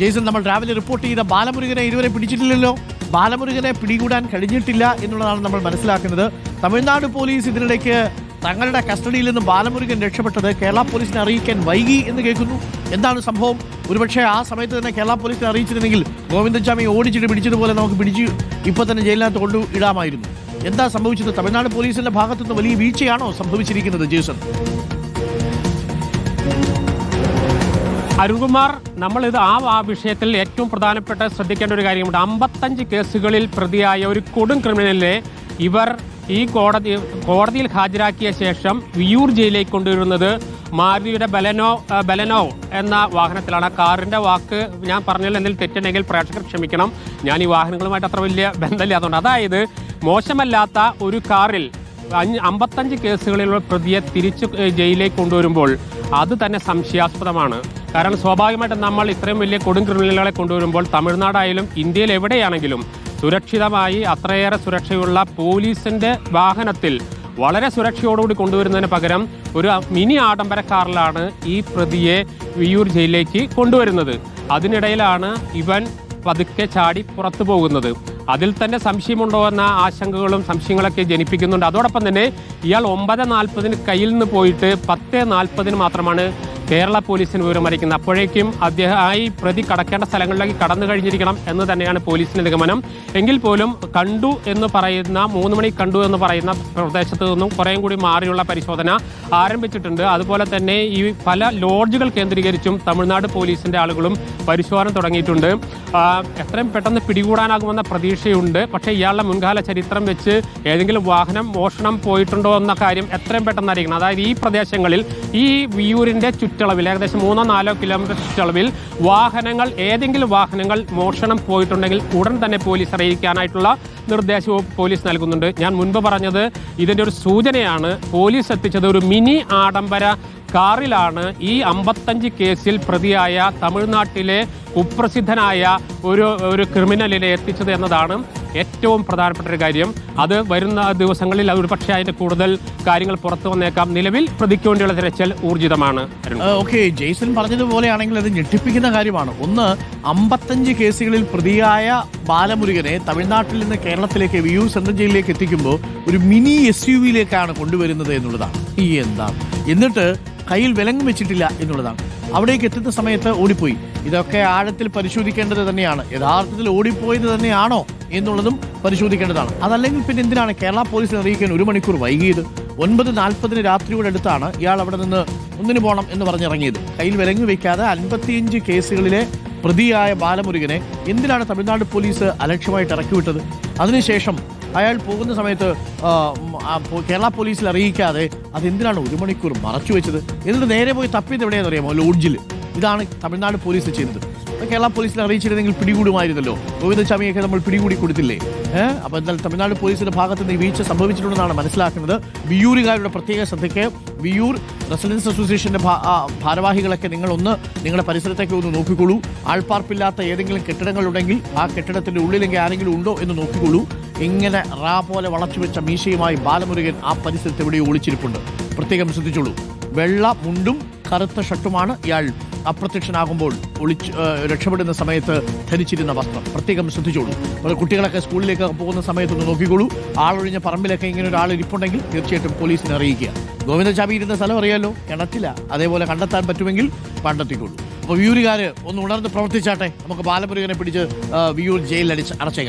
Jason നമ്മൾ രാവിലെ report ചെയ്ത ബാലമുരുകനെ ഇതുവരെ പിടിച്ചിട്ടില്ലല്ലോ. ബാലമുരുകനെ പിടികൂടാൻ കഴിഞ്ഞിട്ടില്ല എന്നുള്ളതാണ് നമ്മൾ മനസ്സിലാക്കുന്നത്. തമിഴ്നാട് പോലീസ് ഇതിനിടയ്ക്ക് തങ്ങളുടെ കസ്റ്റഡിയിൽ നിന്ന് ബാലമുരുകൻ രക്ഷപ്പെട്ടത് കേരള പോലീസിനെ അറിയിക്കാൻ വൈകി എന്ന് കേൾക്കുന്നു. എന്താണ് സംഭവം? ഒരുപക്ഷെ ആ സമയത്ത് തന്നെ കേരള പോലീസിനെ അറിയിച്ചിരുന്നെങ്കിൽ ഗോവിന്ദസ്വാമി ഓടിച്ചിട്ട് പിടിച്ചതുപോലെ നമുക്ക് പിടിച്ച് ഇപ്പോൾ തന്നെ ജയിലിനകത്ത് കൊണ്ടു ഇടാമായിരുന്നു. എന്താ സംഭവിച്ചത്? തമിഴ്നാട് പോലീസിന്റെ ഭാഗത്തുനിന്ന് വലിയ വീഴ്ചയാണോ സംഭവിച്ചിരിക്കുന്നത് ജേസൺ അരുൺകുമാർ നമ്മൾ ഇത് ആ ആ വിഷയത്തിൽ ഏറ്റവും പ്രധാനപ്പെട്ട ശ്രദ്ധിക്കേണ്ട ഒരു കാര്യമുണ്ട്. അമ്പത്തഞ്ച് കേസുകളിൽ പ്രതിയായ ഒരു കൊടും ക്രിമിനലിനെ ഇവർ ഈ കോടതി കോടതിയിൽ ഹാജരാക്കിയ ശേഷം വിയൂർ ജയിലിലേക്ക് കൊണ്ടുവരുന്നത് മാരുതിയുടെ ബലനോ ബലനോ എന്ന വാഹനത്തിലാണ്. കാറിന്റെ വാക്ക് ഞാൻ പറഞ്ഞതിൽ എന്തെങ്കിലും തെറ്റുണ്ടെങ്കിൽ പ്രേക്ഷകർ ക്ഷമിക്കണം. ഞാൻ ഈ വാഹനങ്ങളുമായിട്ട് അത്ര വലിയ ബന്ധമില്ലാത്തതുകൊണ്ട് അതായത് മോശമല്ലാത്ത ഒരു കാറിൽ അഞ്ച് അമ്പത്തഞ്ച് കേസുകളിലുള്ള പ്രതിയെ തിരിച്ച് ജയിലിലേക്ക് കൊണ്ടുവരുമ്പോൾ അത് തന്നെ സംശയാസ്പദമാണ്. കാരണം സ്വാഭാവികമായിട്ടും നമ്മൾ ഇത്രയും വലിയ കൊടും ക്രിമിനലുകളെ കൊണ്ടുവരുമ്പോൾ തമിഴ്നാടായാലും ഇന്ത്യയിൽ എവിടെയാണെങ്കിലും സുരക്ഷിതമായി അത്രയേറെ സുരക്ഷയുള്ള പോലീസിന്റെ വാഹനത്തിൽ വളരെ സുരക്ഷയോടുകൂടി കൊണ്ടുവരുന്നതിന് പകരം ഒരു മിനി ആഡംബര കാറിലാണ് ഈ പ്രതിയെ വിയൂർ ജയിലിലേക്ക് കൊണ്ടുവരുന്നത്. അതിനിടയിലാണ് ഇവൻ പതുക്കെ ചാടി പുറത്തു പോകുന്നത്. അതിൽ തന്നെ സംശയമുണ്ടോ എന്ന ആശങ്കകളും സംശയങ്ങളൊക്കെ ജനിപ്പിക്കുന്നുണ്ട്. അതോടൊപ്പം തന്നെ ഇയാൾ ഒമ്പത് നാൽപ്പതിന് കയ്യിൽ നിന്ന് പോയിട്ട് പത്ത് നാൽപ്പതിന് മാത്രമാണ് കേരള പോലീസിന് വിവരമറിയിക്കുന്നത് അപ്പോഴേക്കും അദ്ദേഹം ആയി പ്രതി കടക്കേണ്ട സ്ഥലങ്ങളിലേക്ക് കടന്നു കഴിഞ്ഞിരിക്കണം എന്ന് തന്നെയാണ് പോലീസിന്റെ നിഗമനം. എങ്കിൽ പോലും കണ്ടു എന്ന് പറയുന്ന മൂന്ന് മണി കണ്ടു എന്ന് പറയുന്ന പ്രദേശത്ത് നിന്നും കുറേയും കൂടി മാറിയുള്ള പരിശോധന ആരംഭിച്ചിട്ടുണ്ട്. അതുപോലെ തന്നെ ഈ പല ലോഡ്ജുകൾ കേന്ദ്രീകരിച്ചും തമിഴ്നാട് പോലീസിന്റെ ആളുകളും പരിശോധന തുടങ്ങിയിട്ടുണ്ട്. എത്രയും പെട്ടെന്ന് പിടികൂടാനാകുമെന്ന പ്രതീക്ഷയുണ്ട്. പക്ഷേ ഇയാളുടെ മുൻകാല ചരിത്രം വെച്ച് ഏതെങ്കിലും വാഹനം മോഷണം പോയിട്ടുണ്ടോ എന്ന കാര്യം എത്രയും പെട്ടെന്ന് അറിയിക്കണം. അതായത് ഈ പ്രദേശങ്ങളിൽ ഈ വിയൂരിന്റെ ചുറ്റളവിൽ ഏകദേശം മൂന്നോ നാലോ കിലോമീറ്റർ ചുറ്റളവിൽ വാഹനങ്ങൾ ഏതെങ്കിലും വാഹനങ്ങൾ മോഷണം പോയിട്ടുണ്ടെങ്കിൽ ഉടൻ തന്നെ പോലീസ് അറിയിക്കാനായിട്ടുള്ള നിർദ്ദേശവും പോലീസ് നൽകുന്നുണ്ട്. ഞാൻ മുൻപ് പറഞ്ഞത് ഇതിന്റെ ഒരു സൂചനയാണ്. പോലീസ് എത്തിച്ചത് ഒരു മിനി ആഡംബര കാറിലാണ്. ഈ അമ്പത്തഞ്ച് കേസിൽ പ്രതിയായ തമിഴ്നാട്ടിലെ കുപ്രസിദ്ധനായ ഒരു ഒരു ക്രിമിനലിനെ എത്തിച്ചത് എന്നതാണ്. ഏറ്റവും പ്രധാനപ്പെട്ട ഒരു കാര്യം. അത് വരുന്ന ദിവസങ്ങളിൽ അത് ഒരു പക്ഷേ അതിന്റെ കൂടുതൽ കാര്യങ്ങൾ പുറത്തു വന്നേക്കാം. നിലവിൽ പ്രതിക്ക് വേണ്ടിയുള്ള തിരച്ചിൽ ഊർജിതമാണ്. ഓക്കെ ജെയ്സൺ പറഞ്ഞതുപോലെയാണെങ്കിൽ അത് ഞെട്ടിപ്പിക്കുന്ന കാര്യമാണ്. ഒന്ന് അമ്പത്തഞ്ച് കേസുകളിൽ പ്രതിയായ ബാലമുരുകനെ തമിഴ്നാട്ടിൽ നിന്ന് കേരളത്തിലേക്ക് വിയൂർ സെൻട്രൽ ജയിലിലേക്ക് എത്തിക്കുമ്പോൾ ഒരു മിനി എസ് യു വിയിലേക്കാണ് കൊണ്ടുവരുന്നത് എന്നുള്ളതാണ്. ഈ എന്താ? എന്നിട്ട് കയ്യിൽ വിലങ്ങ് വെച്ചിട്ടില്ല എന്നുള്ളതാണ്. അവിടേക്ക് എത്തുന്ന സമയത്ത് ഓടിപ്പോയി. ഇതൊക്കെ ആഴത്തിൽ പരിശോധിക്കേണ്ടത് തന്നെയാണ്. യഥാർത്ഥത്തിൽ ഓടിപ്പോയത് തന്നെയാണോ? എന്നുള്ളതും പരിശോധിക്കേണ്ടതാണ്. അതല്ലെങ്കിൽ പിന്നെ എന്തിനാണ് കേരള പോലീസിനെ അറിയിക്കാൻ ഒരു മണിക്കൂർ വൈകിയത്? ഒൻപത് നാൽപ്പതിന് രാത്രിയോടെ അടുത്താണ് ഇയാൾ അവിടെ നിന്ന് ഒന്നിനു പോകണം എന്ന് പറഞ്ഞിറങ്ങിയത്. കയ്യിൽ വിലങ്ങി വയ്ക്കാതെ അൻപത്തിയഞ്ച് കേസുകളിലെ പ്രതിയായ ബാലമുരുകനെ എന്തിനാണ് തമിഴ്നാട് പോലീസ് അലക്ഷ്യമായിട്ട് ഇറക്കിവിട്ടത് അതിനുശേഷം അയാൾ പോകുന്ന സമയത്ത് കേരള പോലീസിൽ അറിയിക്കാതെ അതെന്തിനാണ് ഒരു മണിക്കൂർ മറച്ചു വെച്ചത്? എന്നിട്ട് നേരെ പോയി തപ്പിയത് എവിടെയാണെന്ന് അറിയാമോ ലോഡ്ജിൽ ഇതാണ് തമിഴ്നാട് പോലീസ് ചെയ്തത്. കേരള പോലീസിൽ അറിയിച്ചിരുന്നെങ്കിൽ പിടികൂടുമായിരുന്നല്ലോ. ഗോവിന്ദ ചാമിയൊക്കെ നമ്മൾ പിടികൂടി കൊടുത്തില്ലേ? ഏഹ് അപ്പൊ എന്നാൽ തമിഴ്നാട് പോലീസിന്റെ ഭാഗത്ത് നിന്ന് വീഴ്ച സംഭവിച്ചിട്ടുണ്ടെന്നാണ് മനസ്സിലാക്കുന്നത്. വിയൂരുകാരുടെ പ്രത്യേക ശ്രദ്ധയ്ക്ക് വിയൂർ റെസിഡൻസ് അസോസിയേഷന്റെ ഭാരവാഹികളൊക്കെ നിങ്ങൾ ഒന്ന് നിങ്ങളുടെ പരിസരത്തേക്ക് ഒന്ന് നോക്കിക്കോളൂ ആൾപ്പാർപ്പില്ലാത്ത ഏതെങ്കിലും കെട്ടിടങ്ങളുണ്ടെങ്കിൽ ആ കെട്ടിടത്തിന്റെ ഉള്ളിലെങ്കിൽ ആരെങ്കിലും ഉണ്ടോ എന്ന് നോക്കിക്കോളൂ ഇങ്ങനെ റാ പോലെ വളച്ചു വെച്ച മീശയുമായി ബാലമുരുകൻ ആ പരിസരത്ത് എവിടെയോ ഒളിച്ചിരിപ്പുണ്ട്. പ്രത്യേകം ശ്രദ്ധിച്ചോളൂ. വെള്ള മുണ്ടും കറുത്ത ഷർട്ടുമാണ് ഇയാൾ അപ്രത്യക്ഷനാകുമ്പോൾ ഒളിച്ച് രക്ഷപ്പെടുന്ന സമയത്ത് ധരിച്ചിരുന്ന വസ്ത്രം. പ്രത്യേകം ശ്രദ്ധിച്ചോളൂ. കുട്ടികളൊക്കെ സ്കൂളിലേക്ക് പോകുന്ന സമയത്തൊന്ന് നോക്കിക്കോളൂ. ആളൊഴിഞ്ഞ പറമ്പിലൊക്കെ ഇങ്ങനെ ഒരാൾ ഇരിപ്പുണ്ടെങ്കിൽ തീർച്ചയായിട്ടും പോലീസിനെ അറിയിക്കുക. ഗോവിന്ദചാമി ഇരുന്ന സ്ഥലം അറിയാലോ? കിണറ്റില്ല അതേപോലെ കണ്ടെത്താൻ പറ്റുമെങ്കിൽ കണ്ടെത്തിക്കോളൂ. അപ്പോൾ വിയൂരുകാർ ഒന്ന് ഉണർന്ന് പ്രവർത്തിച്ചാട്ടെ. നമുക്ക് ബാലമുരുകനെ പിടിച്ച് വിയൂർ ജയിലിൽ അടിച്ച് അടച്ചേക്കാം